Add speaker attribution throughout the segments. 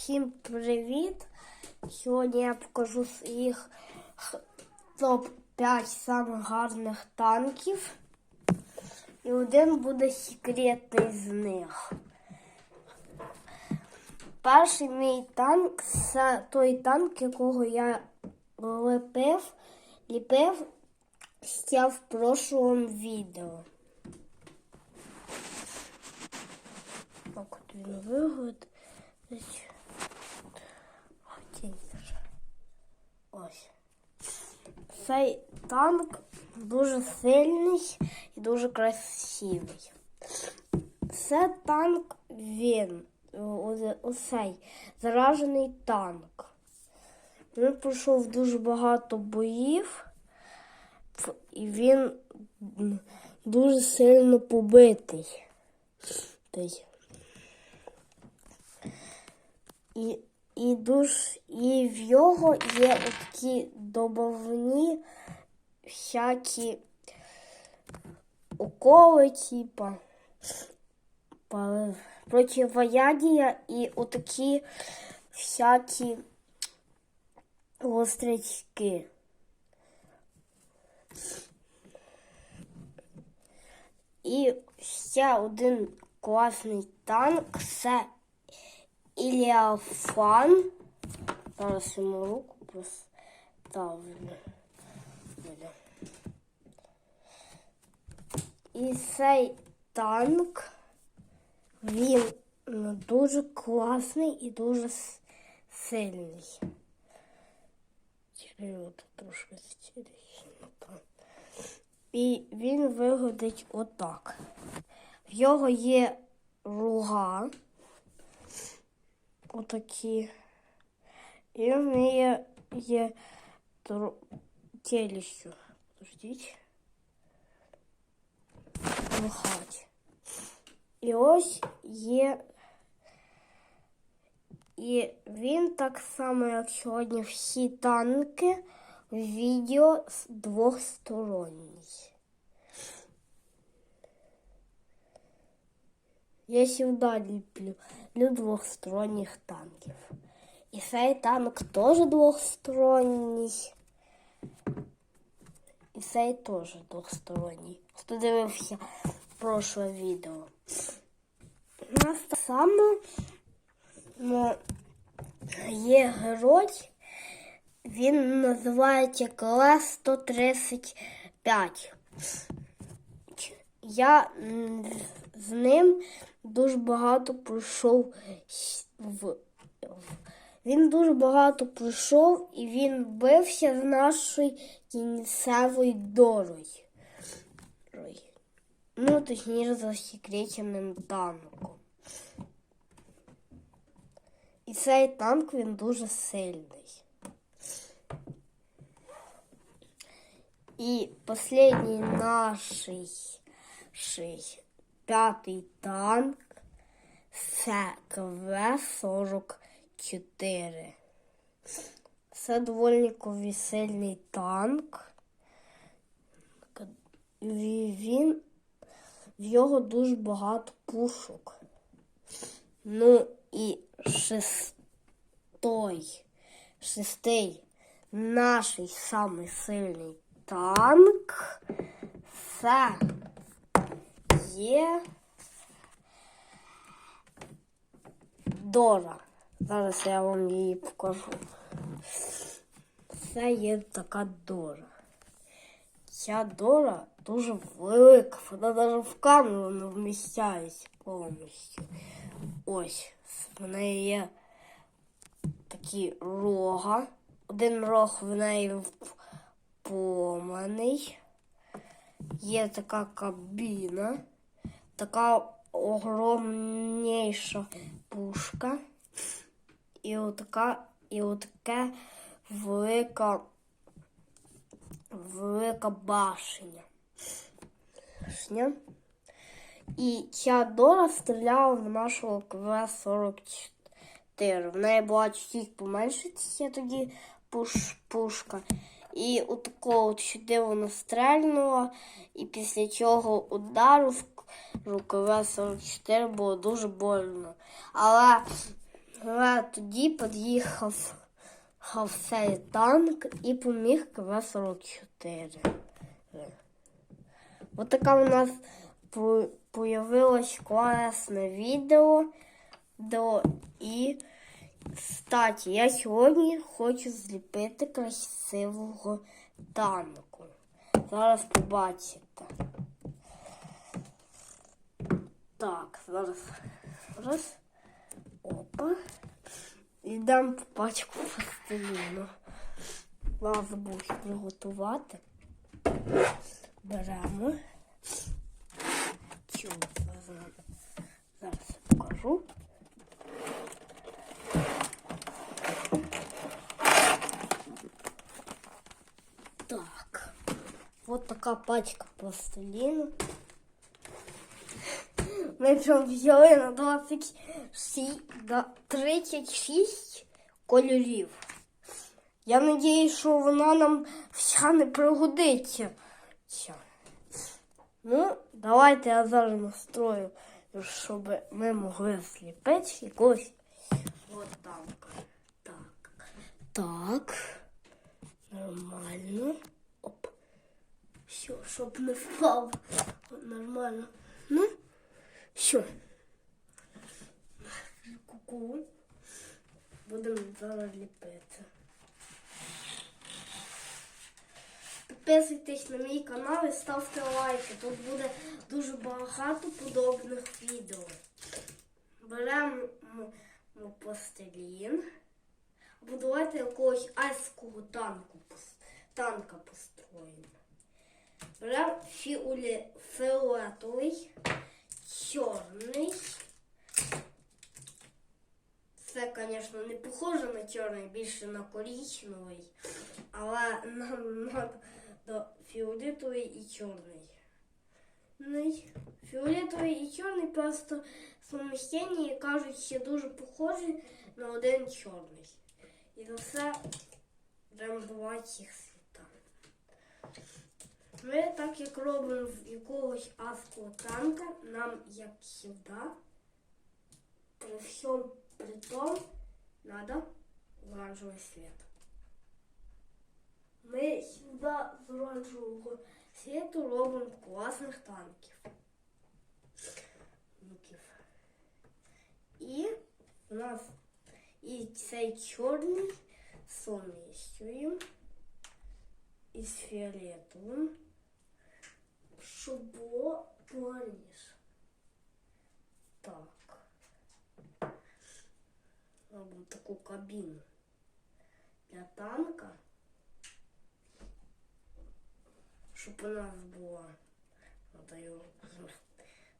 Speaker 1: Всім привіт! Сьогодні я покажу своїх топ-5 самих гарних танків. І один буде секретний з них. Перший мій танк це той танк, якого я лепив, ліпив ще в прошлому відео. Так от він виглядить. Ось. Цей танк дуже сильний і дуже красивий. Це танк він, оцей заражений танк. Він пройшов дуже багато боїв, і він дуже сильно побитий. І і душ, і в його є такі добавні всякі уколи, типа противоядія і отакі всякі гострячки. І ще один класний танк це Іліафан. Зараз йому руку поставлю. І цей танк, він ну, дуже класний і дуже сильний. От трошки І він виглядить отак. В його є руга отакі. І в неї є теліщу. Подождіть. Махать. І ось є. І він так само, як сьогодні всі танки в відео двохсторонній. Я сюди ліплю для двохсторонніх танків. І цей танк теж двохсторонній. І цей теж двохсторонній. Хто дивився прошле відео. У нас так само ну, є герой. Він називається клас 135. Я з ним дуже багато пройшов в. Він дуже багато пройшов і він бився з нашою кінцевою дорою. Ну, точніше, за секретним танком. І цей танк він дуже сильний. І останній наш п'ятий танк це КВ-44. Це доволі сильний танк. Він в його дуже багато пушок. Ну і шестой, шестий наш самий сильний танк. Це є Дора. Зараз я вам її покажу. Це є така Дора. Ця Дора дуже велика, вона навіть в камеру не вміщається повністю. Ось, в неї є такі рога. Один рог в неї поманий. Є така кабіна, така огромніша пушка і отака, і отаке велика, велика башня. І ця Дора стріляла в нашого КВ-44. В неї була чуть поменше тоді пуш, пушка. І отако от сюди стрельнула, і після цього удару в рукаве 44 було дуже больно. Але Але тоді під'їхав хав цей танк і поміг КВ-44. Ось у нас по- появилось класне відео. До... І, кстати, я сьогодні хочу зліпити красивого танку. Зараз побачите. Так, зараз. Раз. Опа. І дам пачку пластиліну. Вас забув приготувати. Беремо. Візьмемо. Зараз покажу. Так. Вот така пачка пластиліну. Ми вже взяли на 26, на 36 кольорів. Я надіюсь, що вона нам вся не пригодиться. Ну, давайте я зараз настрою, щоб ми могли сліпити якогось от танка. Так. Так. Нормально. Оп. Все, щоб не впав. От Нормально. Ну, все. Ку-ку. Будемо зараз ліпити. Підписуйтесь на мій канал і ставте лайки. Тут буде дуже багато подобних відео. Беремо пластилін. Або давайте якогось айського танку, танка построїмо. Фіоле, фіолетовий, чорний. Це, звісно, не похоже на чорний, більше на коричневий. Але нам треба фіолетовий і чорний. Ну, Фіолетовий і чорний просто суміщені кажуть, що дуже похожі на один чорний. І за все будемо бувати їх. Ми так як робимо в якогось адського танка, нам як завжди, при всьому при том, надо оранжевий світ. Ми сюди з оранжевого світу робимо класних танків. І у нас і цей чорний суміщуємо із фіолетовим, щоб було планіше. Так. Робимо таку кабіну для танка, щоб у нас була. Його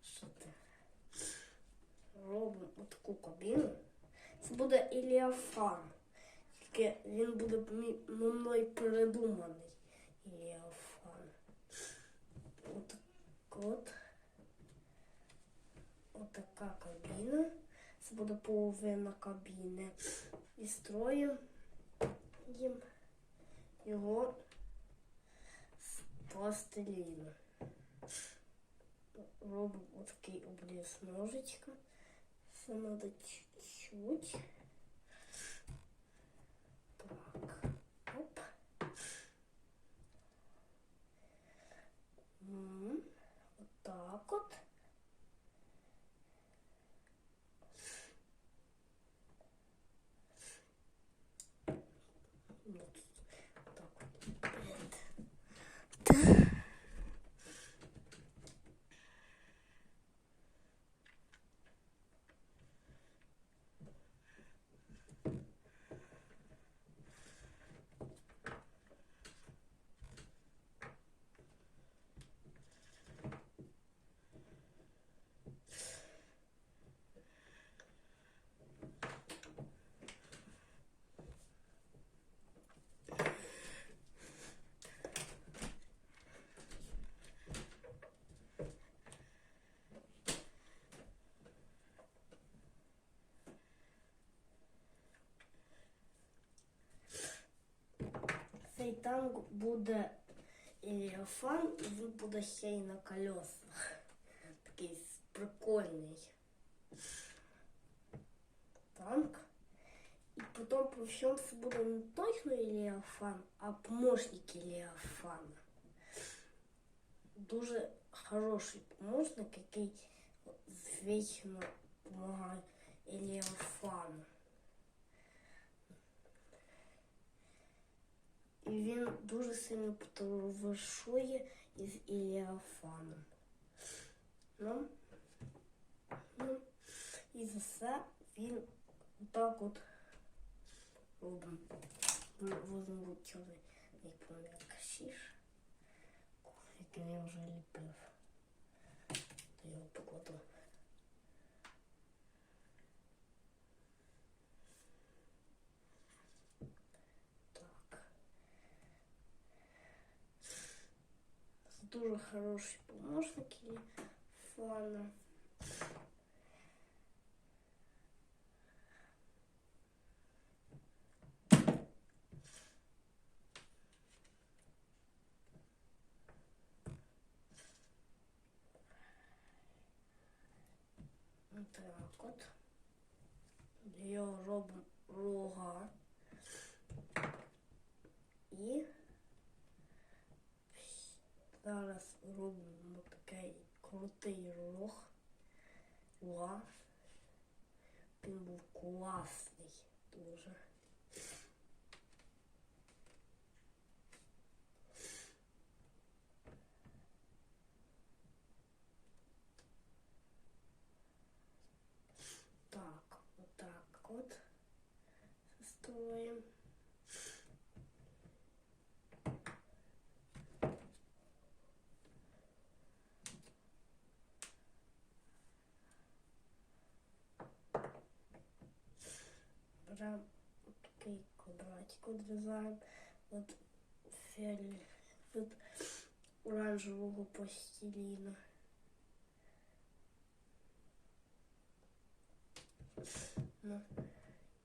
Speaker 1: що ти. Робимо таку кабіну. Це буде Іліафан. Тільки він буде мною придуманий. Іліафан. От от. Отака кабіна. Це буде половина кабіни. І строїмо їм його з пластиліну. Робимо отакий обріз ножичка. Все надо чуть-чуть. Так. Оп. М, так вот. Вот так вот. Вот. Цей танк буде Іліафан, і він буде ще й на колесах. Такий прикольний танк. во всьому це буде не точно Іліафан, а помощник Іліафана. Дуже хороший помощник, який вічно допомагає Іліафану. він дуже сильно потоваришує із Іліафаном. Ну, ну, і за це він отак от робимо. Возьму чорний, не пам'ятаю, кашіш, який я вже ліпив. То його покладу. Дуже хороший помощник і фана. Так от. Його робимо рога. І зараз робимо такий крутий рог. Клас. Він був класний дуже. Так, вот так вот строим. Вот такий квадратик, відрізаємо від, фіолі... від оранжевого пластиліна. Ну,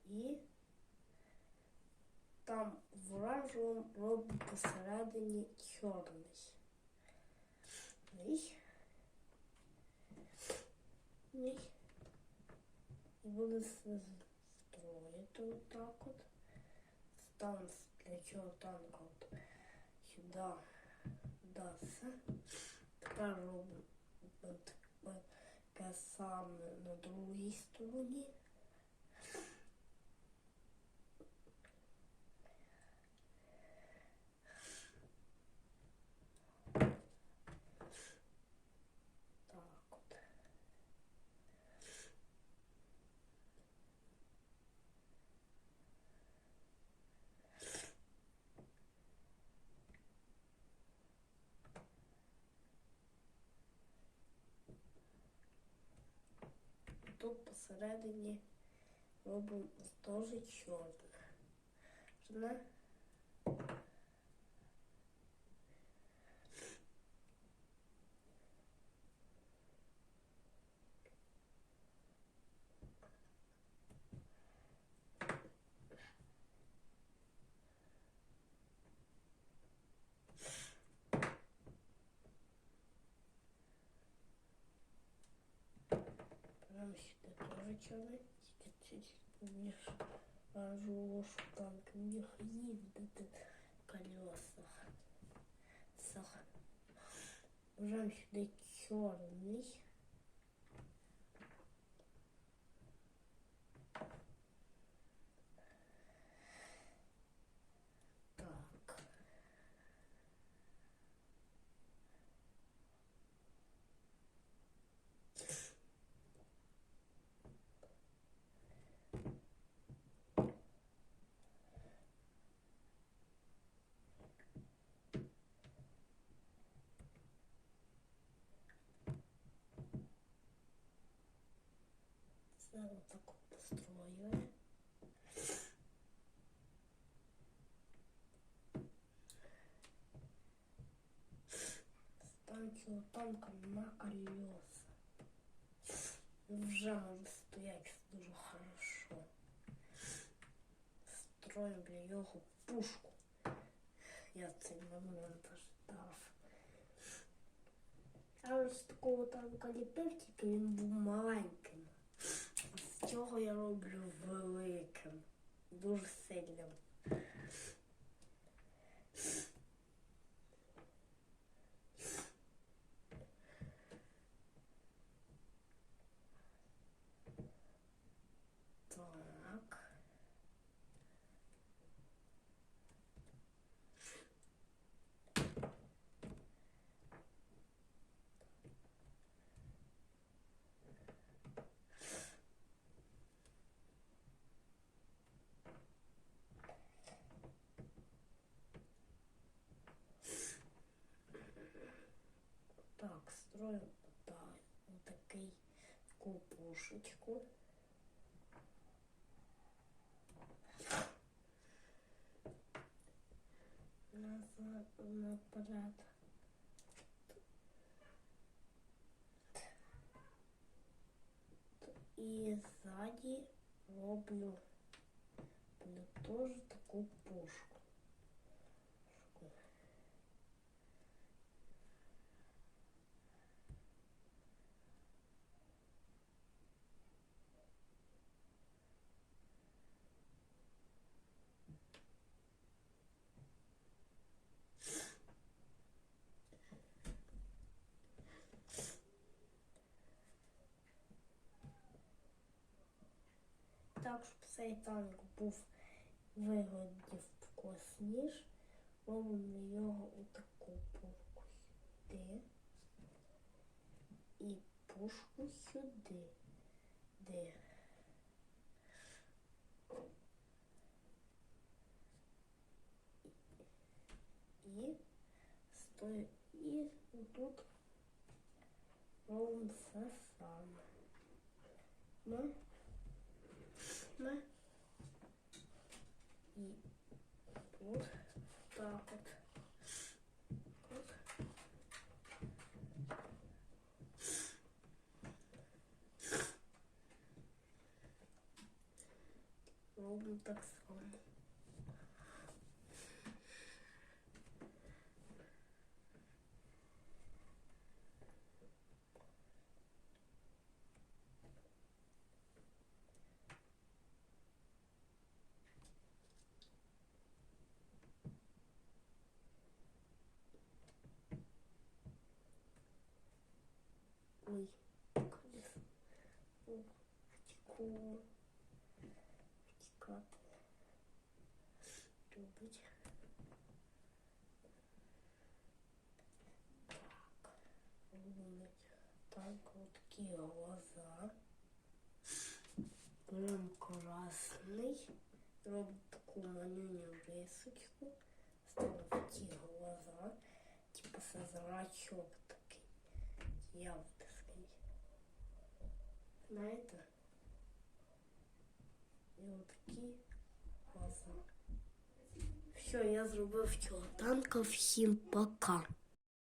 Speaker 1: і там в оранжевому робимо посередині чорний. Ні. Ні. І буду с- строїти отак от. Ставимо для чого танка от сюди даса. Тепер робимо от таке саме на другій стороні. Так от. Тут посередині робимо теж чорне. Маруська тоже черный текст помнишь. Рожь танк не да ты колеса. Сах. Жамщик да черный. Танка на колеса. Вже може стоять дуже хорошо. Строим для його пушку. Я цей момент ожидав. Я ось такого танка ліпив, тільки він був маленьким. З цього я роблю великим. дуже сильним. Так. Так, строю да, такий таку пушечку. Назад, наперед. І ззаді роблю, роблю теж таку пушку. Так, щоб цей танк був виглядів вкусніш, робимо його у таку пушку сюди і пушку сюди. Де? І стой, і тут робимо все саме. Ми ми. І тут так от. От. Робимо так само. Ой, колесо. О, втекло. Любить. Так. Робимо так от такі глаза. Беремо красний. Робимо таку манюню рисочку. Ставимо ті глаза. Типу це зрачок такий. Явтиський. Знаєте? І отакі глаза. Все, я зробив цього танка. Всім пока.